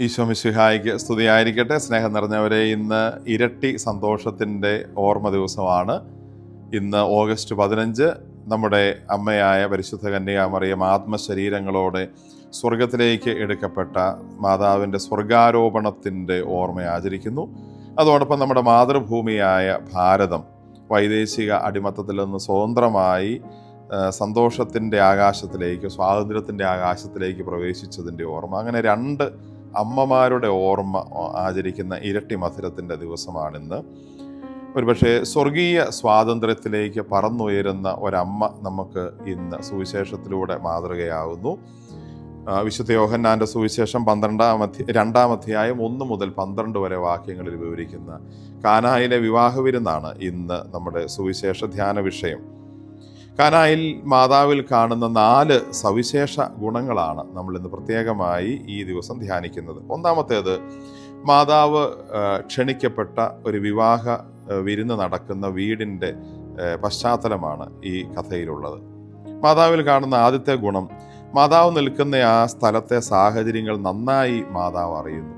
ഈശോ മിശിഹായിക്ക് സ്തുതിയായിരിക്കട്ടെ. സ്നേഹം നിറഞ്ഞവരെ ഇന്ന് ഇരട്ടി സന്തോഷത്തിന്റെ ഓർമ്മ ദിവസമാണ്. ഇന്ന് ഓഗസ്റ്റ് പതിനഞ്ച് നമ്മുടെ അമ്മയായ പരിശുദ്ധ കന്യാമറിയം ആത്മശരീരങ്ങളോടെ സ്വർഗത്തിലേക്ക് എടുക്കപ്പെട്ട മാതാവിന്റെ സ്വർഗാരോപണത്തിന്റെ ഓർമ്മ ആചരിക്കുന്നു. അതോടൊപ്പം നമ്മുടെ മാതൃഭൂമിയായ ഭാരതം വൈദേശിക അടിമത്തത്തിൽ നിന്ന് സ്വതന്ത്രമായി സന്തോഷത്തിന്റെ ആകാശത്തിലേക്ക് സ്വാതന്ത്ര്യത്തിന്റെ ആകാശത്തിലേക്ക് പ്രവേശിച്ചതിന്റെ ഓർമ്മ. അങ്ങനെ രണ്ട് അമ്മമാരുടെ ഓർമ്മ ആചരിക്കുന്ന ഇരട്ടി മധുരത്തിന്റെ ദിവസമാണിന്ന്. ഒരുപക്ഷെ സ്വർഗീയ സ്വാതന്ത്ര്യത്തിലേക്ക് പറന്നുയരുന്ന ഒരമ്മ നമുക്ക് ഇന്ന് സുവിശേഷത്തിലൂടെ മാതൃകയാകുന്നു വിശുദ്ധ യോഹന്നാന്റെ സുവിശേഷം പന്ത്രണ്ടാം അധ്യ രണ്ടാം അധ്യായം ഒന്ന് മുതൽ പന്ത്രണ്ട് വരെ വാക്യങ്ങളിൽ വിവരിക്കുന്ന കാനായിലെ വിവാഹ വിരുന്നാണ് ഇന്ന് നമ്മുടെ സുവിശേഷ ധ്യാന വിഷയം. കാനായിൽ മാതാവിൽ കാണുന്ന നാല് സവിശേഷ ഗുണങ്ങളാണ് നമ്മൾ ഇന്ന് പ്രത്യേകമായി ഈ ദിവസം ധ്യാനിക്കുന്നത്. ഒന്നാമത്തേത് മാതാവ് ക്ഷണിക്കപ്പെട്ട ഒരു വിവാഹ വിരുന്ന് നടക്കുന്ന വീടിന്റെ പശ്ചാത്തലമാണ് ഈ കഥയിലുള്ളത്. മാതാവിൽ കാണുന്ന ആദ്യത്തെ ഗുണം മാതാവ് നിൽക്കുന്ന ആ സ്ഥലത്തെ സാഹചര്യങ്ങൾ നന്നായി മാതാവ് അറിയുന്നു.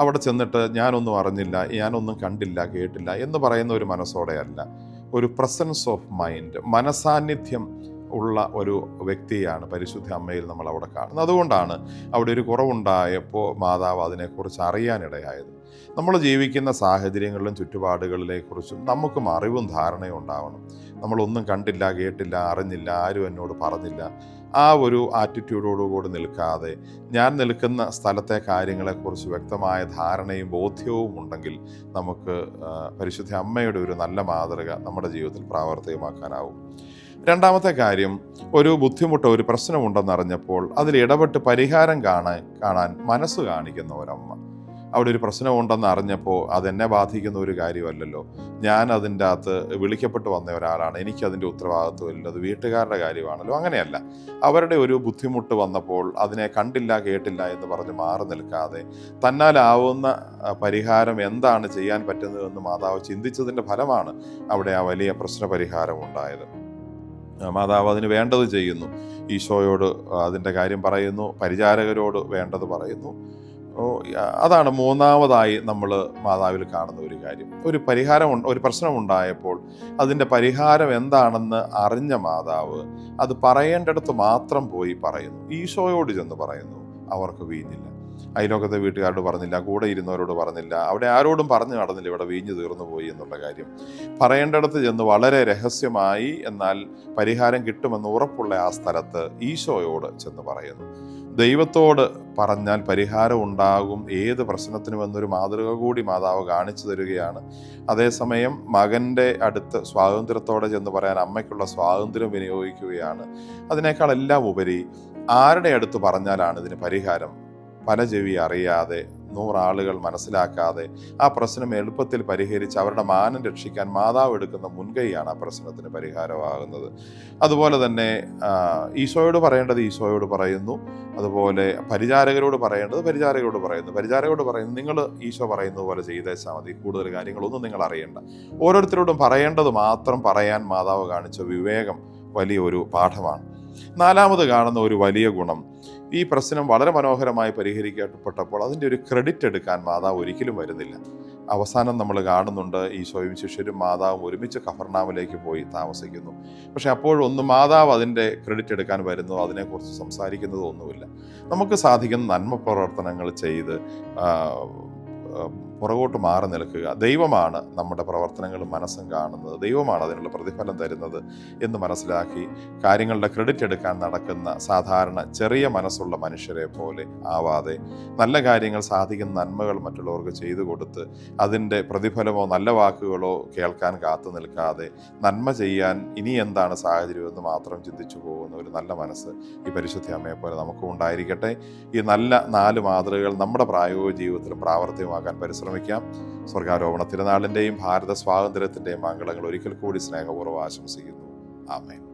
അവിടെ ചെന്നിട്ട് ഞാനൊന്നും അറിഞ്ഞില്ല ഞാനൊന്നും കണ്ടില്ല കേട്ടില്ല എന്ന് പറയുന്ന ഒരു മനസ്സോടെയല്ല ഒരു പ്രസൻസ് ഓഫ് മൈൻഡ് മനസാന്നിധ്യം ഉള്ള ഒരു വ്യക്തിയാണ് പരിശുദ്ധ അമ്മയിൽ നമ്മൾ അവിടെ കാണുന്നത്. അതുകൊണ്ടാണ് അവിടെ ഒരു കുറവുണ്ടായപ്പോൾ മാതാവ് അതിനെക്കുറിച്ച് അറിയാനിടയായത്. നമ്മൾ ജീവിക്കുന്ന സാഹചര്യങ്ങളിലും ചുറ്റുപാടുകളിലെക്കുറിച്ചും നമുക്കും അറിവും ധാരണയും ഉണ്ടാവണം. നമ്മളൊന്നും കണ്ടില്ല കേട്ടില്ല അറിഞ്ഞില്ല ആരും എന്നോട് പറഞ്ഞില്ല. ആ ഒരു ആറ്റിറ്റ്യൂഡോടുകൂടി നിൽക്കാതെ ഞാൻ നിൽക്കുന്ന സ്ഥലത്തെ കാര്യങ്ങളെക്കുറിച്ച് വ്യക്തമായ ധാരണയും ബോധ്യവും ഉണ്ടെങ്കിൽ നമുക്ക് പരിശുദ്ധ അമ്മയുടെ ഒരു നല്ല മാതൃക നമ്മുടെ ജീവിതത്തിൽ പ്രാവർത്തികമാക്കാനാവും. രണ്ടാമത്തെ കാര്യം ഒരു ബുദ്ധിമുട്ടോ ഒരു പ്രശ്നമുണ്ടെന്നറിഞ്ഞപ്പോൾ അതിൽ ഇടപെട്ട് പരിഹാരം കാണാൻ കാണാൻ മനസ്സ് കാണിക്കുന്ന ഒരമ്മ. അവിടെ ഒരു പ്രശ്നമുണ്ടെന്ന് അറിഞ്ഞപ്പോൾ അതെന്നെ ബാധിക്കുന്ന ഒരു കാര്യമല്ലല്ലോ. ഞാൻ അതിന്റെ അകത്ത് വിളിക്കപ്പെട്ട് വന്ന ഒരാളാണ്. എനിക്ക് അതിന്റെ ഉത്തരവാദിത്വമില്ല അത് വീട്ടുകാരുടെ കാര്യമാണല്ലോ. അങ്ങനെയല്ല. അവരുടെ ഒരു ബുദ്ധിമുട്ട് വന്നപ്പോൾ അതിനെ കണ്ടില്ല കേട്ടില്ല എന്ന് പറഞ്ഞ് മാറി നിൽക്കാതെ തന്നാലാവുന്ന പരിഹാരം എന്താണ് ചെയ്യാൻ പറ്റുന്നതെന്ന് മാതാവ് ചിന്തിച്ചതിന്റെ ഫലമാണ് അവിടെ ആ വലിയ പ്രശ്ന പരിഹാരം ഉണ്ടായത് മാതാവ് അതിന് വേണ്ടത് ചെയ്യുന്നു. ഈശോയോട് അതിന്റെ കാര്യം പറയുന്നു. പരിചാരകരോട് വേണ്ടത് പറയുന്നു. അതാണ് മൂന്നാമതായി നമ്മൾ മാതാവിൽ കാണുന്ന ഒരു കാര്യം. ഒരു പരിഹാരം ഒരു പ്രശ്നമുണ്ടായപ്പോൾ അതിന്റെ പരിഹാരം എന്താണെന്ന് അറിഞ്ഞ മാതാവ് അത് പറയേണ്ടടുത്ത് മാത്രം പോയി പറയുന്നു. ഈശോയോട് ചെന്ന് പറയുന്നു അവർക്ക് വീഞ്ഞില്ല. അയലോക്കത്തെ വീട്ടുകാരോട് പറഞ്ഞില്ല കൂടെ ഇരുന്നവരോട് പറഞ്ഞില്ല. അവിടെ ആരോടും പറഞ്ഞു നടന്നില്ല ഇവിടെ വീഞ്ഞു തീർന്നു പോയി എന്നുള്ള കാര്യം. പറയേണ്ടടുത്ത് ചെന്ന് വളരെ രഹസ്യമായി എന്നാൽ പരിഹാരം കിട്ടുമെന്ന് ഉറപ്പുള്ള ആ സ്ഥലത്ത് ഈശോയോട് ചെന്ന് പറയുന്നു. ദൈവത്തോട് പറഞ്ഞാൽ പരിഹാരം ഉണ്ടാകും ഏത് പ്രശ്നത്തിനും എന്നൊരു മാതൃക കൂടി മാതാവ് കാണിച്ചു തരികയാണ്. അതേസമയം മകന്റെ അടുത്ത് സ്വാതന്ത്ര്യത്തോടെ ചെന്ന് പറയാൻ അമ്മയ്ക്കുള്ള സ്വാതന്ത്ര്യം വിനിയോഗിക്കുകയാണ്. അതിനേക്കാളെല്ലാം ഉപരി ആരുടെ അടുത്ത് പറഞ്ഞാലാണ് ഇതിന് പരിഹാരം പല ചെവി അറിയാതെ നൂറാളുകൾ മനസ്സിലാക്കാതെ ആ പ്രശ്നം എളുപ്പത്തിൽ പരിഹരിച്ച് അവരുടെ മാനം രക്ഷിക്കാൻ മാതാവ് എടുക്കുന്ന മുൻകൈയാണ് ആ പ്രശ്നത്തിന് പരിഹാരമാകുന്നത്. അതുപോലെ തന്നെ ഈശോയോട് പറയേണ്ടത് ഈശോയോട് പറയുന്നു. അതുപോലെ പരിചാരകരോട് പറയേണ്ടത് പരിചാരകരോട് പറയുന്നു. പരിചാരകരോട് പറയുന്നു നിങ്ങൾ ഈശോ പറയുന്നത് പോലെ ചെയ്തേച്ചാൽ മതി. കൂടുതൽ കാര്യങ്ങളൊന്നും നിങ്ങൾ അറിയേണ്ട. ഓരോരുത്തരോടും പറയേണ്ടത് മാത്രം പറയാൻ മാതാവ് കാണിച്ച വിവേകം വലിയൊരു പാഠമാണ്. നാലാമത് കാണുന്ന ഒരു വലിയ ഗുണം ഈ പ്രശ്നം വളരെ മനോഹരമായി പരിഹരിക്കപ്പെട്ടപ്പോൾ അതിന്റെ ഒരു ക്രെഡിറ്റ് എടുക്കാൻ മാതാവ് ഒരിക്കലും വരുന്നില്ല. അവസാനം നമ്മൾ കാണുന്നുണ്ട് ഈ സ്വയം ശിഷ്യരും മാതാവും ഒരുമിച്ച് കഫർണാമിലേക്ക് പോയി താമസിക്കുന്നു. പക്ഷെ അപ്പോഴൊന്നും മാതാവ് അതിന്റെ ക്രെഡിറ്റ് എടുക്കാൻ വരുന്നതോ അതിനെക്കുറിച്ച് സംസാരിക്കുന്നതോ ഒന്നുമില്ല. നമുക്ക് സാധിക്കുന്ന നന്മ പ്രവർത്തനങ്ങൾ ചെയ്ത് പുറകോട്ട് മാറി നിൽക്കുക. ദൈവമാണ് നമ്മുടെ പ്രവർത്തനങ്ങളും മനസ്സും കാണുന്നത്. ദൈവമാണ് അതിനുള്ള പ്രതിഫലം തരുന്നത് എന്ന് മനസ്സിലാക്കി കാര്യങ്ങളുടെ ക്രെഡിറ്റ് എടുക്കാൻ നടക്കുന്ന സാധാരണ ചെറിയ മനസ്സുള്ള മനുഷ്യരെ പോലെ ആവാതെ നല്ല കാര്യങ്ങൾ സാധിക്കുന്ന നന്മകൾ മറ്റുള്ളവർക്ക് ചെയ്തു കൊടുത്ത് അതിന്റെ പ്രതിഫലമോ നല്ല വാക്കുകളോ കേൾക്കാൻ കാത്തു നിൽക്കാതെ നന്മ ചെയ്യാൻ ഇനി എന്താണ് സാഹചര്യമെന്ന് മാത്രം ചിന്തിച്ചു പോകുന്ന ഒരു നല്ല മനസ്സ് ഈ പരിശുദ്ധ അമ്മയെ പോലെ നമുക്കും ഉണ്ടായിരിക്കട്ടെ. ഈ നല്ല നാല് മാതൃകകൾ നമ്മുടെ പ്രായോഗിക ജീവിതത്തിൽ പ്രാവർത്തികമാക്കാൻ പരിശ്രമിക്കും ശ്രമിക്കാം സ്വർഗാരോപണ തിരുനാളിന്റെയും ഭാരത സ്വാതന്ത്ര്യത്തിന്റെയും മംഗളങ്ങൾ ഒരിക്കൽ കൂടി സ്നേഹപൂർവം ആശംസിക്കുന്നു. ആമേൻ.